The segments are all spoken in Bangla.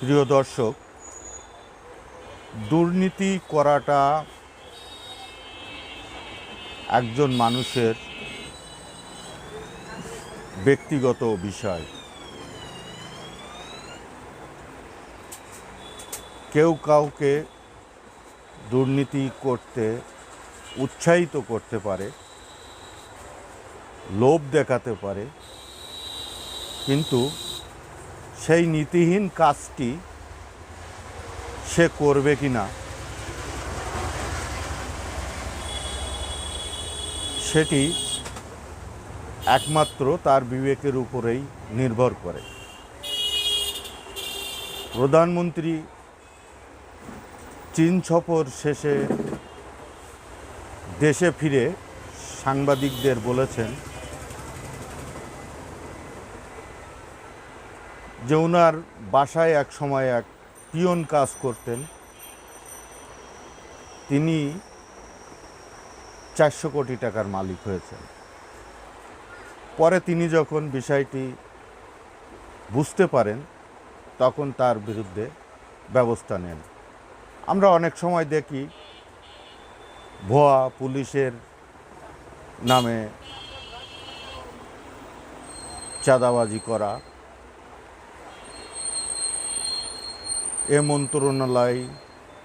প্রিয় দর্শক, দুর্নীতি করাটা একজন মানুষের ব্যক্তিগত বিষয়। কেউ কাউকে দুর্নীতি করতে উৎসাহিত করতে পারে, লোভ দেখাতে পারে, কিন্তু সেই নীতিহীন কাজটি সে করবে কি না? সেটি একমাত্র তার বিবেকের উপরেই নির্ভর করে। প্রধানমন্ত্রী চীন সফর শেষে দেশে ফিরে সাংবাদিকদের বলেছেন যে ওনার বাসায় এক সময় এক পিয়ন কাজ করতেন। তিনি চারশো কোটি টাকার মালিক হয়েছেন। পরে তিনি যখন বিষয়টি বুঝতে পারেন, তখন তার বিরুদ্ধে ব্যবস্থা নেন। আমরা অনেক সময় দেখি, ভুয়া পুলিশের নামে চাঁদাবাজি করা এ মন্ত্রণালয়,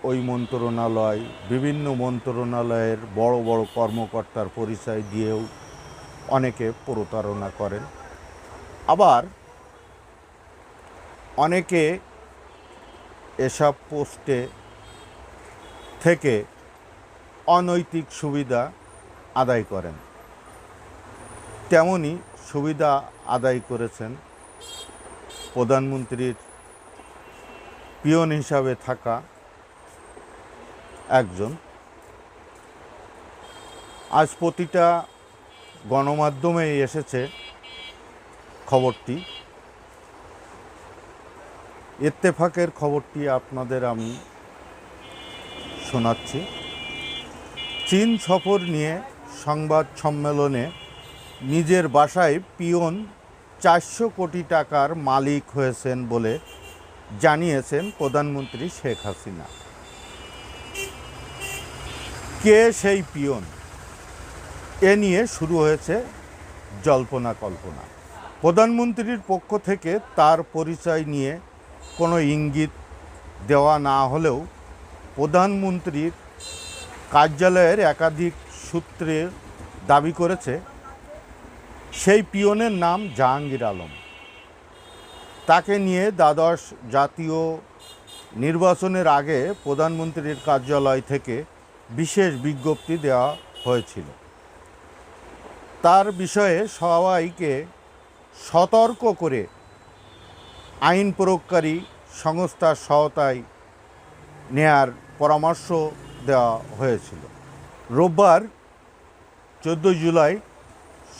ওই মন্ত্রণালয়, বিভিন্ন মন্ত্রণালয়ের বড় বড় কর্মকর্তার পরিচয় দিয়েও অনেকে প্রতারণা করেন। আবার অনেকে এসব পোস্টে থেকে অনৈতিক সুবিধা আদায় করেন। তেমনি সুবিধা আদায় করেছেন প্রধানমন্ত্রীর পিয়ন হিসাবে থাকা একজন। আজ প্রতিটা গণমাধ্যমে এসেছে খবরটি। ইত্তেফাকের খবরটি আপনাদের আমি শোনাচ্ছি। চীন সফর নিয়ে সংবাদ সম্মেলনে নিজের বাসায় পিয়ন চারশো কোটি টাকার মালিক হয়েছেন বলে জানিয়েছেন প্রধানমন্ত্রী শেখ হাসিনা। কে সেই পিয়ন? এ নিয়ে শুরু হয়েছে জল্পনা কল্পনা। প্রধানমন্ত্রীর পক্ষ থেকে তার পরিচয় নিয়ে কোনো ইঙ্গিত দেওয়া না হলেও প্রধানমন্ত্রীর কার্যালয়ের একাধিক সূত্রে দাবি করেছে, সেই পিয়নের নাম জাহাঙ্গীর আলম। তাকে নিয়ে দ্বাদশ জাতীয় নির্বাচনের আগে প্রধানমন্ত্রীর কার্যালয় থেকে বিশেষ বিজ্ঞপ্তি দেওয়া হয়েছিল। তার বিষয়ে সবাইকে সতর্ক করে আইন প্রয়োগকারী সংস্থার সহায়তায় নেয়ার পরামর্শ দেওয়া হয়েছিল। রোববার চোদ্দোই জুলাই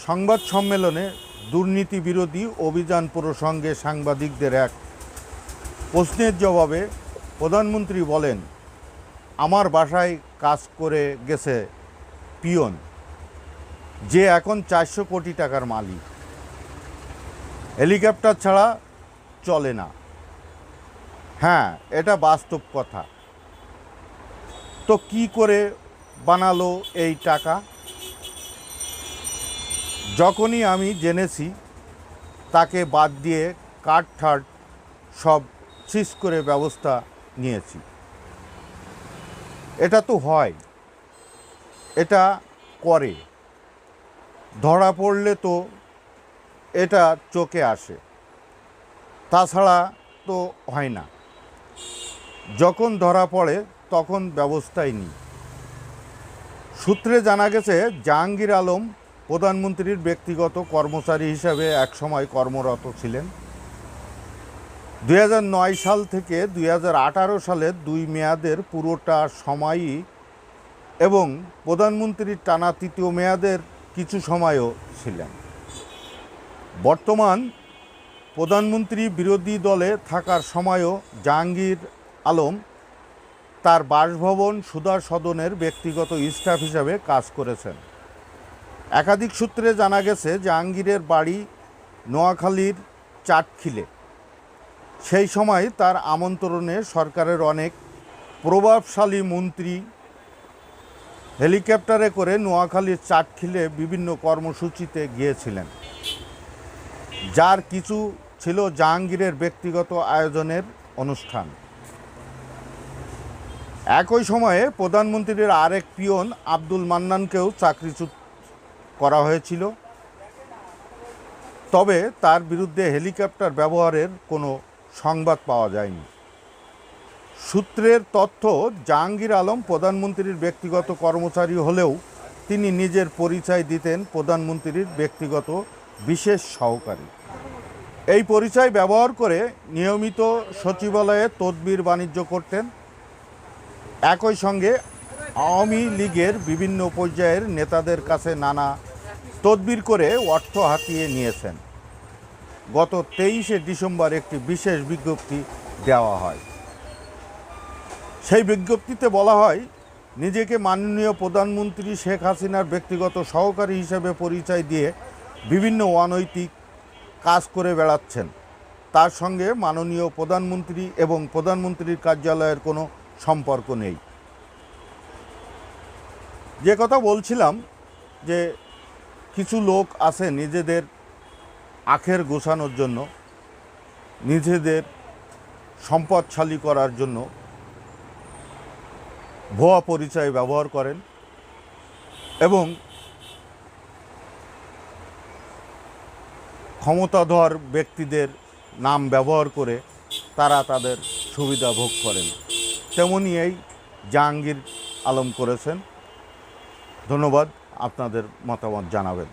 সংবাদ সম্মেলনে দুর্নীতি বিরোধী অভিযান প্রসঙ্গে সাংবাদিকদের এক প্রশ্নের জবাবে প্রধানমন্ত্রী বলেন, আমার বাসায় কাজ করে গেছে পিয়ন, যে এখন চারশো কোটি টাকার মালিক। হেলিকপ্টার ছাড়া চলে না। হ্যাঁ এটা বাস্তব কথা। তো কি করে বানালো এই টাকা? যখনই আমি জেনেছি, তাকে বাদ দিয়ে কাঠ ঠাট সব সিজ করে ব্যবস্থা নিয়েছি। এটা তো হয়, এটা করে। ধরা পড়লে তো এটা চোখে আসে, তাছাড়া তো হয় না। যখন ধরা পড়ে, তখন ব্যবস্থাই নিই। সূত্রে জানা গেছে, জাহাঙ্গীর আলম প্রধানমন্ত্রীর ব্যক্তিগত কর্মচারী হিসাবে একসময় কর্মরত ছিলেন। দুই হাজার নয় সাল থেকে দুই হাজার আঠারো সালের দুই মেয়াদের পুরোটা সময়ই এবং প্রধানমন্ত্রীর টানা তৃতীয় মেয়াদের কিছু সময়ও ছিলেন। বর্তমান প্রধানমন্ত্রী বিরোধী দলে থাকার সময়ও জাহাঙ্গীর আলম তার বাসভবন সুধার সদনের ব্যক্তিগত স্টাফ হিসাবে কাজ করেছেন। একাধিক সূত্রে জানা গেছে জাহাঙ্গীরের বাড়ি নোয়াখালীর চাটখিলে। সেই সময় তার আমন্ত্রণে সরকারের অনেক প্রভাবশালী মন্ত্রী হেলিকপ্টারে করে নোয়াখালীর চাটখিলে বিভিন্ন কর্মসূচিতে গিয়েছিলেন। যার কিছু ছিল জাহাঙ্গীরের ব্যক্তিগত আয়োজনের অনুষ্ঠান। একই সময়ে প্রধানমন্ত্রীর আরেক পিয়ন আব্দুল মান্নানকেও চাকরিচ্যুত করা হয়েছিল। তবে তার বিরুদ্ধে হেলিকপ্টার ব্যবহারের কোনো সংবাদ পাওয়া যায়নি। সূত্রের তথ্য, জাহাঙ্গীর আলম প্রধানমন্ত্রীর ব্যক্তিগত কর্মচারী হলেও তিনি নিজের পরিচয় দিতেন প্রধানমন্ত্রীর ব্যক্তিগত বিশেষ সহকারী। এই পরিচয় ব্যবহার করে নিয়মিত সচিবালয়ে তদবির বাণিজ্য করতেন। একই সঙ্গে আওয়ামী লীগের বিভিন্ন পর্যায়ের নেতাদের কাছে নানা তদবির করে অর্থ হাতিয়ে নিয়েছেন। গত তেইশে ডিসেম্বর একটি বিশেষ বিজ্ঞপ্তি দেওয়া হয়। সেই বিজ্ঞপ্তিতে বলা হয়, নিজেকে মাননীয় প্রধানমন্ত্রী শেখ হাসিনার ব্যক্তিগত সহকারী হিসেবে পরিচয় দিয়ে বিভিন্ন অনৈতিক কাজ করে বেড়াচ্ছেন। তার সঙ্গে মাননীয় প্রধানমন্ত্রী এবং প্রধানমন্ত্রীর কার্যালয়ের কোনো সম্পর্ক নেই। যে কথা বলছিলাম যে কিছু লোক আছে নিজেদের আখের গোছানোর জন্য, নিজেদের সম্পদশালী করার জন্য ভুয়া পরিচয় ব্যবহার করেন এবং ক্ষমতাধর ব্যক্তিদের নাম ব্যবহার করে তারা তাদের সুবিধা ভোগ করেন। তেমনি এই জাহাঙ্গীর আলম করেছেন। ধন্যবাদ। আপনাদের মতামত জানাবেন।